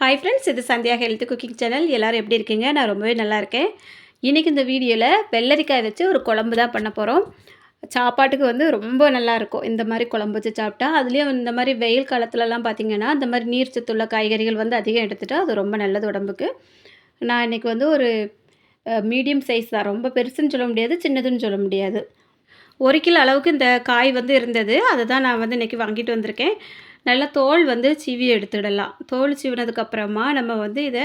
Hi friends இது Sandhya health cooking channel. எல்லோரும் எப்படி இருக்கீங்க? நான் ரொம்பவே நல்லா இருக்கேன். இன்றைக்கி இந்த வீடியோவில் வெள்ளரிக்காய் வச்சு ஒரு குழம்பு தான் பண்ண போகிறோம் சாப்பாட்டுக்கு வந்து ரொம்ப நல்லாயிருக்கும் இந்த மாதிரி குழம்பு வச்சு சாப்பிட்டா அதுலேயும் இந்த மாதிரி வெயில் காலத்துலலாம் பார்த்திங்கன்னா இந்த மாதிரி நீர் சத்துள்ள காய்கறிகள் வந்து அதிகம் எடுத்துகிட்டா அது ரொம்ப நல்லது உடம்புக்கு. நான் இன்றைக்கி வந்து ஒரு மீடியம் சைஸ் தான். ரொம்ப பெருசுன்னு சொல்ல முடியாது சின்னதுன்னு சொல்ல முடியாது. ஒரு கிலோ அளவுக்கு இந்த காய் வந்து இருந்தது. அதை தான் நான் வந்து இன்றைக்கி வாங்கிட்டு வந்திருக்கேன். நல்லா தோல் வந்து சிவி எடுத்துடலாம். தோல் சீவினதுக்கப்புறமா நம்ம வந்து இதை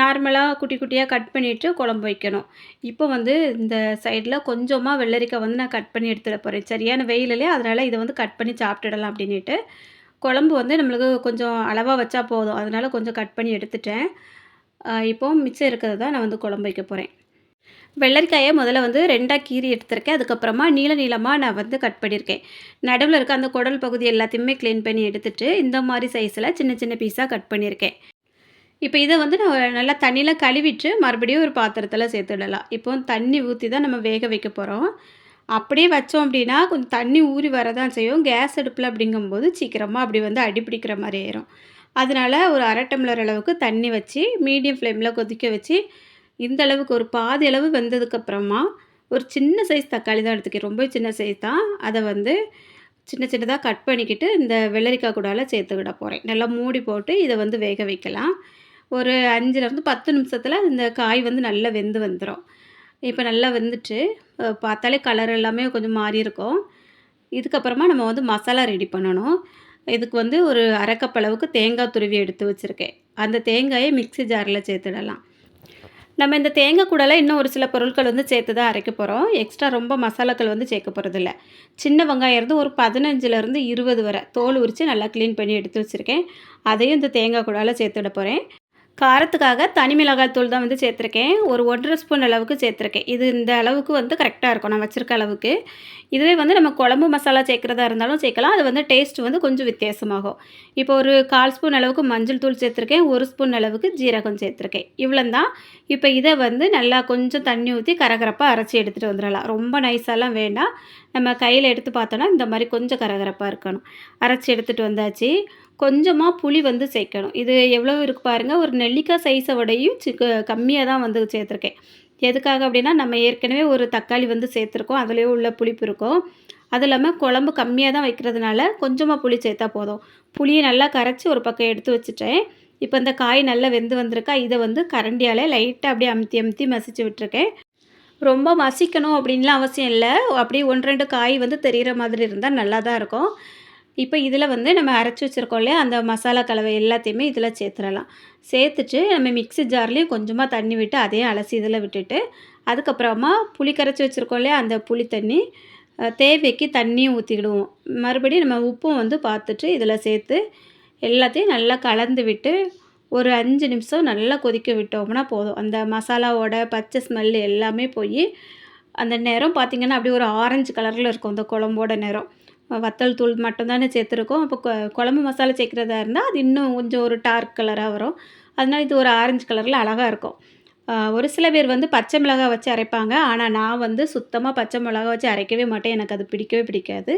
நார்மலாக குட்டி குட்டியாக கட் பண்ணிவிட்டு குழம்பு வைக்கணும். இப்போ வந்து இந்த சைடில் கொஞ்சமாக வெள்ளரிக்காய் வந்து நான் கட் பண்ணி எடுத்துட போகிறேன் சரியான வெயிலே அதனால் இதை வந்து கட் பண்ணி சாப்பிட்டுடலாம் அப்படின்ட்டு குழம்பு வந்து நம்மளுக்கு கொஞ்சம் அளவாக வச்சா போதும். அதனால் கொஞ்சம் கட் பண்ணி எடுத்துட்டேன். இப்போ மிச்சம் இருக்கிறது தான் நான் வந்து குழம்பு வைக்க போகிறேன் வெள்ளரிக்காயை முதல்ல வந்து ரெண்டாக கீறி எடுத்திருக்கேன். அதுக்கப்புறமா நீள நீளமாக நான் வந்து கட் பண்ணியிருக்கேன். நடுவில் இருக்க அந்த குடல் பகுதி எல்லாத்தையுமே க்ளீன் பண்ணி எடுத்துகிட்டு இந்த மாதிரி சைஸில் சின்ன சின்ன பீஸாக கட் பண்ணியிருக்கேன். இப்போ இதை வந்து நான் நல்லா தண்ணியில் கழுவிட்டு மறுபடியும் ஒரு பாத்திரத்தில் சேர்த்துடலாம். இப்போ தண்ணி ஊற்றி தான் நம்ம வேக வைக்க போகிறோம் அப்படியே வச்சோம் அப்படின்னா கொஞ்சம் தண்ணி ஊறி வரதான் செய்யும். கேஸ் அடுப்பில் அப்படிங்கும்போது சீக்கிரமாக அப்படி வந்து அடிப்பிடிக்கிற மாதிரி ஆயிரும். அதனால் ஒரு அரை டம்ளர் அளவுக்கு தண்ணி வச்சு மீடியம் ஃப்ளேமில் கொதிக்க வச்சு இந்த அளவுக்கு ஒரு பாதி அளவு வெந்ததுக்கப்புறமா ஒரு சின்ன சைஸ் தக்காளி தான் எடுத்துக்கேன். ரொம்ப சின்ன சைஸ் தான். அதை வந்து சின்ன சின்னதாக கட் பண்ணிக்கிட்டு இந்த வெள்ளரிக்காய் கூடால சேர்த்துக்கிட போகிறேன் நல்லா மூடி போட்டு இதை வந்து வேக வைக்கலாம். ஒரு அஞ்சுலேருந்து பத்து நிமிஷத்தில் இந்த காய் வந்து நல்லா வெந்து வந்துடும் இப்போ நல்லா வெந்துட்டு பார்த்தாலே கலர் எல்லாமே கொஞ்சம் மாறி இருக்கும். இதுக்கப்புறமா நம்ம வந்து மசாலா ரெடி பண்ணணும். இதுக்கு வந்து ஒரு அரைக்கப் அளவுக்கு தேங்காய் துருவி எடுத்து வச்சுருக்கேன். அந்த தேங்காயை மிக்சி ஜாரில் சேர்த்துடலாம். நம்ம இந்த தேங்காய் கூடலாம் இன்னும் ஒரு சில பொருட்கள் வந்து சேர்த்து தான் அரைக்க போகிறோம் எக்ஸ்ட்ரா ரொம்ப மசாலாக்கள் வந்து சேர்க்க போகிறதில்ல சின்ன வெங்காயம் இருந்து ஒரு பதினஞ்சுலேருந்து இருபது வரை தோல் உரித்து நல்லா க்ளீன் பண்ணி எடுத்து வச்சுருக்கேன். அதையும் இந்த தேங்காய் கூடால சேர்த்துட போகிறேன் காரத்துக்காக தனி மிளகாய் தூள் தான் வந்து சேர்த்துருக்கேன். ஒரு ஒன்றரை ஸ்பூன் அளவுக்கு சேர்த்துருக்கேன். இது இந்த அளவுக்கு வந்து கரெக்டாக இருக்கும். நான் வச்சுருக்க அளவுக்கு. இதுவே வந்து நம்ம குழம்பு மசாலா சேர்க்குறதா இருந்தாலும் சேர்க்கலாம். அது வந்து டேஸ்ட் வந்து கொஞ்சம் வித்தியாசமாகும். இப்போ ஒரு கால் ஸ்பூன் அளவுக்கு மஞ்சள் தூள் சேர்த்துருக்கேன். ஒரு ஸ்பூன் அளவுக்கு ஜீரகம் சேர்த்துருக்கேன். இவ்வளோந்தான் இப்போ இதை வந்து நல்லா கொஞ்சம் தண்ணி ஊற்றி கரகரப்பாக அரைச்சி எடுத்துகிட்டு வந்துடலாம். ரொம்ப நைஸாலாம் வேண்டாம். நம்ம கையில் எடுத்து பார்த்தோன்னா இந்த மாதிரி கொஞ்சம் கரகரப்பாக இருக்கணும். அரைச்சி எடுத்துகிட்டு வந்தாச்சு. கொஞ்சமாக புளி வந்து சேர்க்கணும். இது எவ்வளோ இருக்குது பாருங்கள் ஒரு நெல்லிக்காய் சைஸை விடையும் சிக்க கம்மியாக தான் வந்து சேர்த்துருக்கேன். எதுக்காக அப்படின்னா நம்ம ஏற்கனவே ஒரு தக்காளி வந்து சேர்த்துருக்கோம். அதுலேயே உள்ள புளிப்பு இருக்கும். அது இல்லாமல் குழம்பு கம்மியாக தான் வைக்கிறதுனால கொஞ்சமாக புளி சேர்த்தா போதும். புளியை நல்லா கரைச்சி ஒரு பக்கம் எடுத்து வச்சுட்டேன். இப்போ இந்த காய் நல்லா வெந்து வந்திருக்கா இதை வந்து கரண்டியால் லைட்டாக அப்படியே அமுத்தி அமுத்தி மசிச்சு விட்டுருக்கேன். ரொம்ப மசிக்கணும் அப்படின்லாம் அவசியம் இல்லை. அப்படியே ஒன்று ரெண்டு காய் வந்து தெரிகிற மாதிரி இருந்தால் நல்லா தான் இருக்கும். இப்போ இதில் வந்து நம்ம அரைச்சி வச்சுருக்கோம் இல்லையா? அந்த மசாலா கலவை எல்லாத்தையுமே இதில் சேர்த்துடலாம். சேர்த்துட்டு நம்ம மிக்சி ஜார்லேயும் கொஞ்சமாக தண்ணி விட்டு அதையும் அலசி இதில் விட்டுட்டு அதுக்கப்புறமா புளி கரைச்சி வச்சுருக்கோம் இல்லையா? அந்த புளி தண்ணி தேவைக்கு தண்ணியும் ஊற்றிக்கிடுவோம் மறுபடியும் நம்ம உப்பும் வந்து பார்த்துட்டு இதில் சேர்த்து எல்லாத்தையும் நல்லா கலந்து விட்டு ஒரு அஞ்சு நிமிஷம் நல்லா கொதிக்க விட்டோம்னா போதும். அந்த மசாலாவோட பச்சை ஸ்மெல் எல்லாமே போய் அந்த நேரம் பார்த்திங்கன்னா அப்படியே ஒரு ஆரஞ்சு கலரில் இருக்கும் அந்த குழம்போட நிறம் வத்தல் தூள் மட்டும்தானே சேர்த்துருக்கோம். அப்போ குழம்பு மசாலா சேர்க்குறதா இருந்தால் அது இன்னும் கொஞ்சம் ஒரு டார்க் கலராக வரும். அதனால் இது ஒரு ஆரஞ்சு கலரில் அழகாக இருக்கும். ஒரு சில பேர் வந்து பச்சை மிளகா வச்சு அரைப்பாங்க. ஆனால் நான் வந்து சுத்தமாக பச்சை மிளகா வச்சு அரைக்கவே மாட்டேன். எனக்கு அது பிடிக்கவே பிடிக்காது.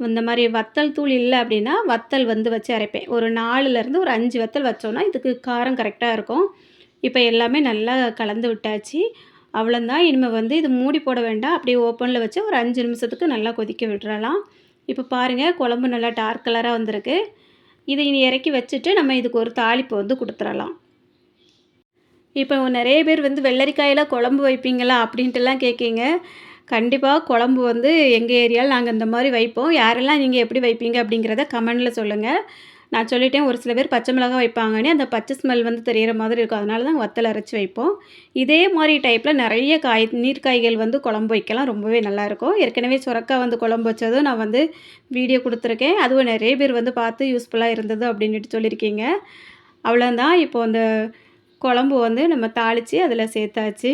இந்த மாதிரி வத்தல் தூள் இல்லை அப்படின்னா வத்தல் வந்து வச்சு அரைப்பேன். ஒரு நாலுலேருந்து ஒரு அஞ்சு வத்தல் வச்சோன்னா இதுக்கு காரம் கரெக்டாக இருக்கும். இப்போ எல்லாமே நல்லா கலந்து விட்டாச்சு. அவ்வளோந்தான் இனிமேல் வந்து இது மூடி போட வேண்டாம். அப்படியே ஓப்பனில் வச்சு ஒரு அஞ்சு நிமிஷத்துக்கு நல்லா கொதிக்க விட்டுறலாம். இப்போ பாருங்கள் குழம்பு நல்லா டார்க் கலராக வந்திருக்கு. இதை இனி இறக்கி வச்சுட்டு நம்ம இதுக்கு ஒரு தாளிப்பு வந்து கொடுத்துடலாம். இப்போ நிறைய பேர் வந்து வெள்ளரிக்காயெல்லாம் குழம்பு வைப்பீங்களா அப்படின்ட்டுலாம் கேட்கீங்க கண்டிப்பாக குழம்பு வந்து எங்கள் ஏரியாவில் நாங்கள் இந்த மாதிரி வைப்போம். யாரெல்லாம் நீங்கள் எப்படி வைப்பீங்க அப்படிங்கிறத கமெண்டில் சொல்லுங்கள் நான் சொல்லிட்டேன் ஒரு சில பேர் பச்சை மிளகா வைப்பாங்கன்னே அந்த பச்சை ஸ்மெல் வந்து தெரிகிற மாதிரி இருக்கும். அதனால தான் வத்தல் அரைச்சி வைப்போம். இதே மாதிரி டைப்பில் நிறைய காய் நீர்க்காய்கள் வந்து குழம்பு வைக்கலாம். ரொம்பவே நல்லாயிருக்கும் ஏற்கனவே சுரக்காய் வந்து குழம்பு வச்சதும் நான் வந்து வீடியோ கொடுத்துருக்கேன். அதுவும் நிறைய பேர் வந்து பார்த்து யூஸ்ஃபுல்லாக இருந்தது அப்படின்ட்டு சொல்லியிருக்கீங்க. அவ்வளோதான் இப்போ அந்த குழம்பு வந்து நம்ம தாளித்து அதில் சேர்த்தாச்சு.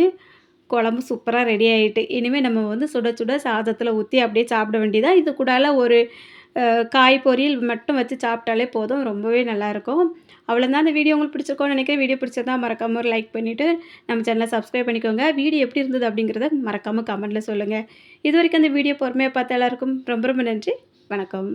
குழம்பு சூப்பராக ரெடி ஆகிட்டு இனிமேல் நம்ம வந்து சுட சுட சாதத்தில் ஊற்றி அப்படியே சாப்பிட வேண்டியதாக இது கூடால ஒரு காய் பொரியல் மட்டும் வச்சு சாப்பிட்டாலே போதும் ரொம்பவே நல்லாயிருக்கும் அவ்வளோதான் அந்த வீடியோ உங்களுக்கு பிடிச்சிருக்கோன்னு நினைக்கிறேன். வீடியோ பிடிச்சதா மறக்காமல் ஒரு லைக் பண்ணிவிட்டு நம்ம சேனலை சப்ஸ்கிரைப் பண்ணிக்கோங்க. வீடியோ எப்படி இருந்தது அப்படிங்கிறத மறக்காமல் கமெண்ட்டில் சொல்லுங்கள் இது வரைக்கும் அந்த வீடியோ பொறுமையாக பார்த்த எல்லாருக்கும் ரொம்ப ரொம்ப நன்றி. வணக்கம்.